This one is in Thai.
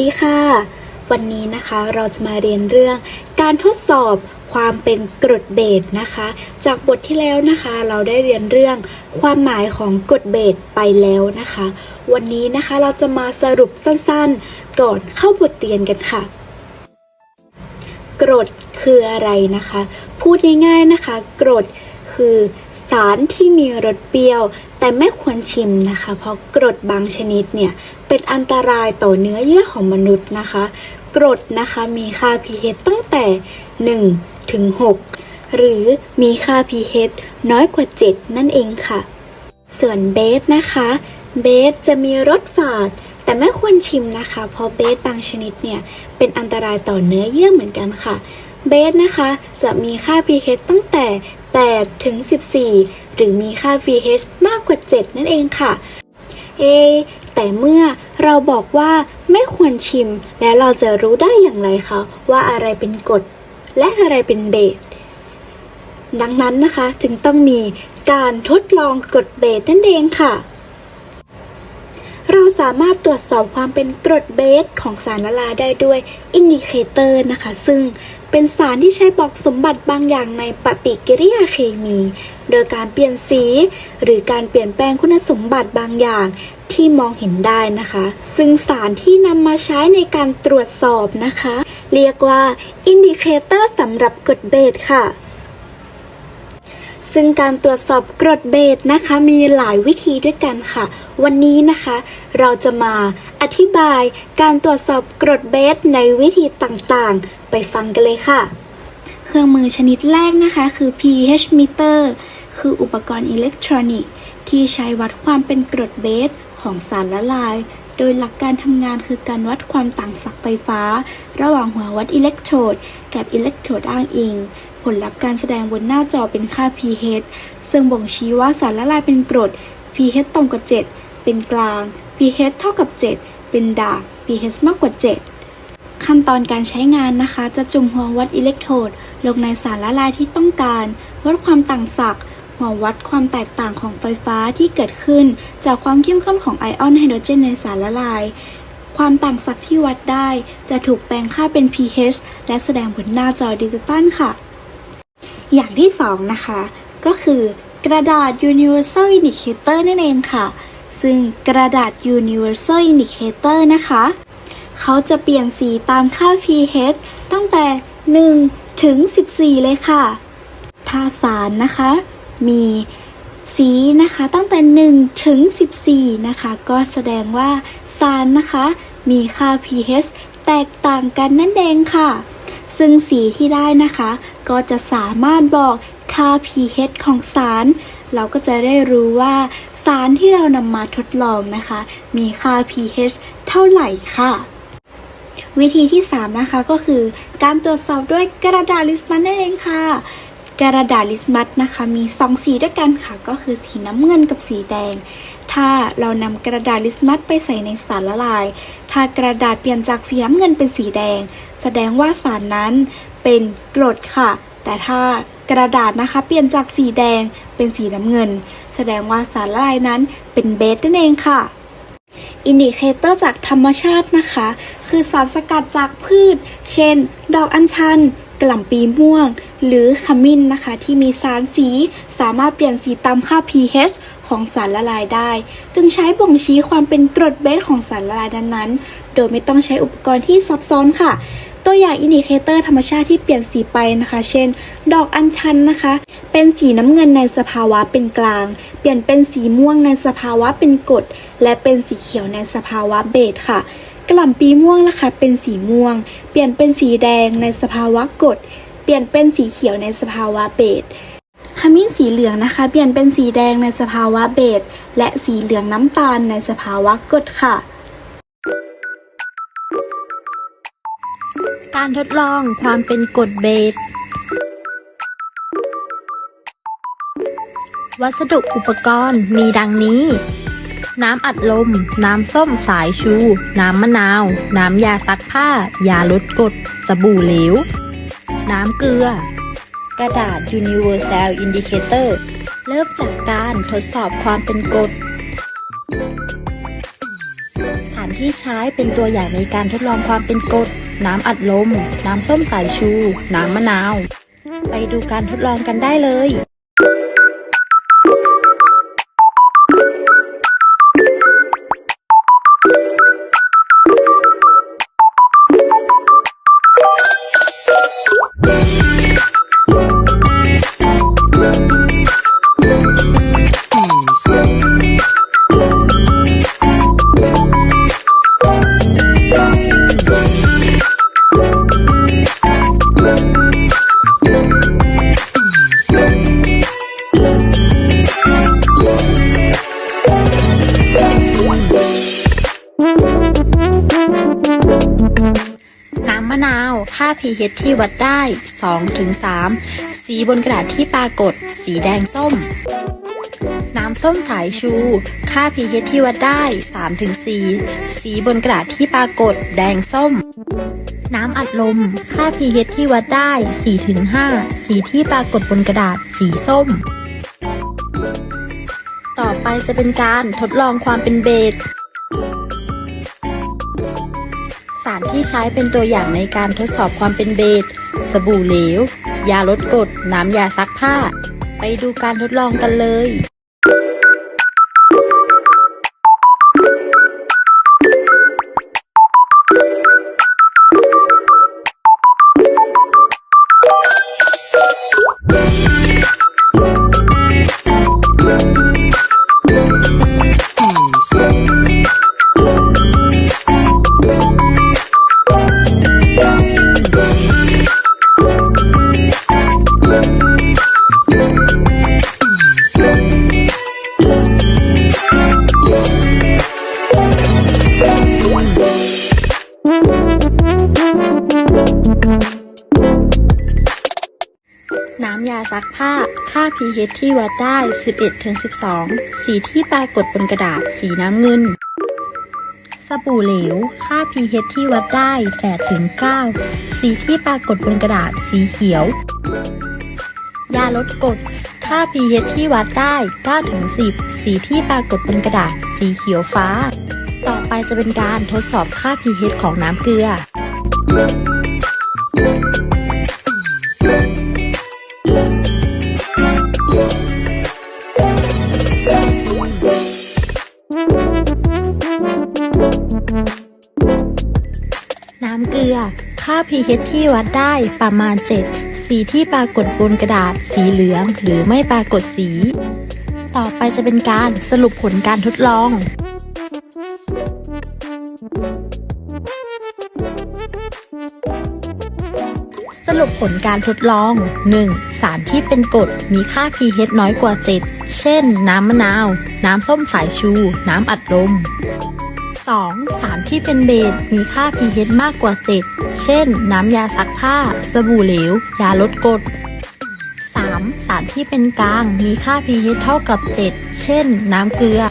ดีค่ะ วันนี้นะคะเราจะมาเรียนเรื่องการทดสอบความเป็นกรดเบสนะคะ จากบทที่แล้วนะคะ เราได้เรียนเรื่องความหมายของกรดเบสไปแล้วนะคะ วันนี้นะคะเราจะมาสรุปสั้นๆ ก่อนเข้าบทเรียนกันค่ะ กรดคืออะไรนะคะ พูดง่ายๆนะคะ กรด คือ สารที่มีรสเปรี้ยว แต่ไม่ควรชิมนะคะ เพราะกรดบางชนิดเนี่ย เป็นอันตรายต่อเนื้อเยื่อของมนุษย์นะคะ กรดนะคะมีค่า pH ตั้งแต่ 1 ถึง 6 หรือมีค่า pH น้อยกว่า 7 นั่นเองค่ะ ส่วนเบสนะคะเบสจะมีรสฝาด แต่ไม่ควรชิมนะคะ เพราะเบสบางชนิดเนี่ย เป็นอันตรายต่อเนื้อเยื่อเหมือนกันค่ะเบสนะคะจะมีค่า pH ตั้งแต่ 8 ถึง 14 หรือมีค่า pH มากกว่า 7 นั่นเองค่ะ เอ แต่เมื่อเราบอกว่าไม่ควรชิม แล้วเราจะรู้ได้อย่างไรคะว่าอะไรเป็นกรดและอะไรเป็นเบสดังนั้นนะคะจึงต้องมีการทดลองกรดเบสนั่นเองค่ะ เราสามารถตรวจสอบความเป็นกรดเบสของสารละลายได้ด้วยอินดิเคเตอร์นะคะ ซึ่งเป็นสารที่ใช้บอกสมบัติบางอย่างในปฏิกิริยาเคมี โดยการเปลี่ยนสี หรือการเปลี่ยนแปลงคุณสมบัติบางอย่างที่มองเห็นได้นะคะ ซึ่งสารที่นำมาใช้ในการตรวจสอบนะคะ เรียกว่าอินดิเคเตอร์สำหรับกรดเบสค่ะ ซึ่งการตรวจสอบกรดเบสนะคะมีหลายวิธีด้วยกันค่ะ วันนี้นะคะ เราจะมาอธิบายการตรวจสอบกรดเบสในวิธีต่างๆ ไปฟังกันเลยค่ะ เครื่องมือชนิดแรกนะคะ คือ pH meter คืออุปกรณ์อิเล็กทรอนิกส์ที่ใช้วัดความเป็นกรดเบสของสารละลาย โดยหลักการทำงานคือการวัดความต่างศักย์ไฟฟ้า ระหว่างหัววัดอิเล็กโทรดกับอิเล็กโทรดอ้างอิง ลลัพธ์การแสดงบนหน้าจอเป็นค่า pH ซึ่งบ่งชี้ว่าสารละลายเป็นกรด pH ต่ำกว่า 7 เป็นกลาง pH เท่ากับ 7 เป็นด่าง pH มากกว่า 7 ขั้นตอนการใช้งานนะคะ จะจุ่มหัววัดอิเล็กโทรด ลงในสารละลายที่ต้องการ วัดความต่างศักย์หัววัดความแตกต่างของไฟฟ้าที่เกิดขึ้น จากความเข้มข้นของไอออนไฮโดรเจนในสารละลาย ความต่างศักย์ที่วัดได้ จะถูกแปลงค่าเป็น pH และแสดงบนหน้าจอดิจิตอลค่ะ อย่างที่สองนะคะ ก็คือกระดาษ universal indicator นั่นเองค่ะ ซึ่งกระดาษ universal indicator นะคะ เขาจะเปลี่ยนสีตามค่า pH ตั้งแต่ 1 ถึง 14 เลยค่ะ ถ้าสารนะคะ มีสีนะคะตั้งแต่ 1 ถึง 14 นะคะ ก็แสดงว่าสารนะคะ มีค่า pH แตกต่างกันนั่นเองค่ะ ซึ่งสีที่ได้นะคะ ก็จะสามารถบอกค่า pH ของสาร เราก็จะได้รู้ว่าสารที่เรานำมาทดลองนะคะ มีค่า pH เท่าไหร่ค่ะ วิธีที่ 3 นะคะก็คือ การตรวจสอบด้วยกระดาษลิสมัสนั่นเองค่ะ กระดาษลิสมัสนะคะ มี 2 สีด้วยกันค่ะ ก็คือสีน้ำเงินกับสีแดงถ้าเรานำกระดาษลิสมัสไปใส่ในสารละลาย ถ้ากระดาษเปลี่ยนจากสีน้ำเงินเป็นสีแดง แสดงว่าสารนั้นเป็นกรดค่ะ แต่ถ้ากระดาษนะคะเปลี่ยนจากสีแดงเป็นสีน้ำเงิน แสดงว่าสารละลายนั้นเป็นเบสนั่นเองค่ะ อินดิเคเตอร์จากธรรมชาตินะคะ คือสารสกัดจากพืช เช่น ดอกอัญชันกล่ำปีม่วง หรือขมิ้นนะคะ ที่มีสารสีสามารถเปลี่ยนสีตามค่า pH ของสารละลายได้ จึงใช้บ่งชี้ความเป็นกรดเบสของสารละลายนั้นๆ โดยไม่ต้องใช้อุปกรณ์ที่ซับซ้อนค่ะ ตัวอย่างอินดิเคเตอร์ธรรมชาติที่เปลี่ยนสีไปนะคะ เช่น ดอกอัญชันนะคะ เป็นสีน้ำเงินในสภาวะเป็นกลาง เปลี่ยนเป็นสีม่วงในสภาวะเป็นกรดและเป็นสีเขียวในสภาวะเบสค่ะ กล่ำปีม่วงนะคะ เป็นสีม่วง เปลี่ยนเป็นสีแดงในสภาวะกรดเปลี่ยนเป็นสีเขียวในสภาวะเบสขมิ้นสีเหลืองนะคะ เปลี่ยนเป็นสีแดงในสภาวะเบสและสีเหลืองน้ำตาลในสภาวะกรดค่ะ การทดลองความเป็นกรดเบส วัสดุอุปกรณ์มีดังนี้ น้ำอัดลม น้ำส้มสายชู น้ำมะนาว น้ำยาซักผ้า ยาลดกรดสบู่เหลว น้ำเกลือ กระดาษ Universal Indicator เริ่มจากการทดสอบความเป็นกรด ที่ใช้เป็นตัวอย่างในการทดลองความเป็นกรดน้ำอัดลม น้ำส้มสายชู น้ำมะนาว ไปดูการทดลองกันได้เลย pH ที่วัดได้ 2-3 สีบนกระดาษที่ปรากฏ สีแดงส้ม น้ำส้มสายชู ค่า pH ที่วัดได้ 3-4 สีบนกระดาษที่ปรากฏ แดงส้ม น้ำอัดลม ค่า pH ที่วัดได้ 4-5 สีที่ปรากฏบนกระดาษ สีส้ม ต่อไปจะเป็นการทดลองความเป็นเบส ที่ใช้เป็นตัวอย่างในการทดสอบความเป็นเบสสบู่เหลว ยาลดกรดน้ำยาซักผ้า ไปดูการทดลองกันเลย น้ำยาซักผ้า ค่า pH ที่วัดได้ 11-12 สีที่ปรากฏบนกระดาษ สีน้ำเงิน สบู่เหลว ค่า pH ที่วัดได้ 8-9 สีที่ปรากฏบนกระดาษ สีเขียว ยาลดกรด ค่า pH ที่วัดได้ 9-10 สีที่ปรากฏบนกระดาษ สีเขียวฟ้า ต่อไปจะเป็นการทดสอบค่า pH ของน้ำเกลือ น้ำเกลือ ค่า pH ที่วัดได้ประมาณ 7 สีที่ปรากฏบนกระดาษ สีเหลืองหรือไม่ปรากฏสี ต่อไปจะเป็นการสรุปผลการทดลอง รุปผลการทดลอง 1. สารที่เป็นกรดมีค่า pH น้อยกว่า 7 เช่น น้ำมะนาว น้ำส้มสายชู น้ำอัดลม 2. สารที่เป็นเบสมีค่า pH มากกว่า 7 เช่น น้ำยาซักผ้า สบู่เหลว ยาลดกรด 3. สารที่เป็นกลางมีค่า pH เท่ากับ 7 เช่น น้ำเกลือ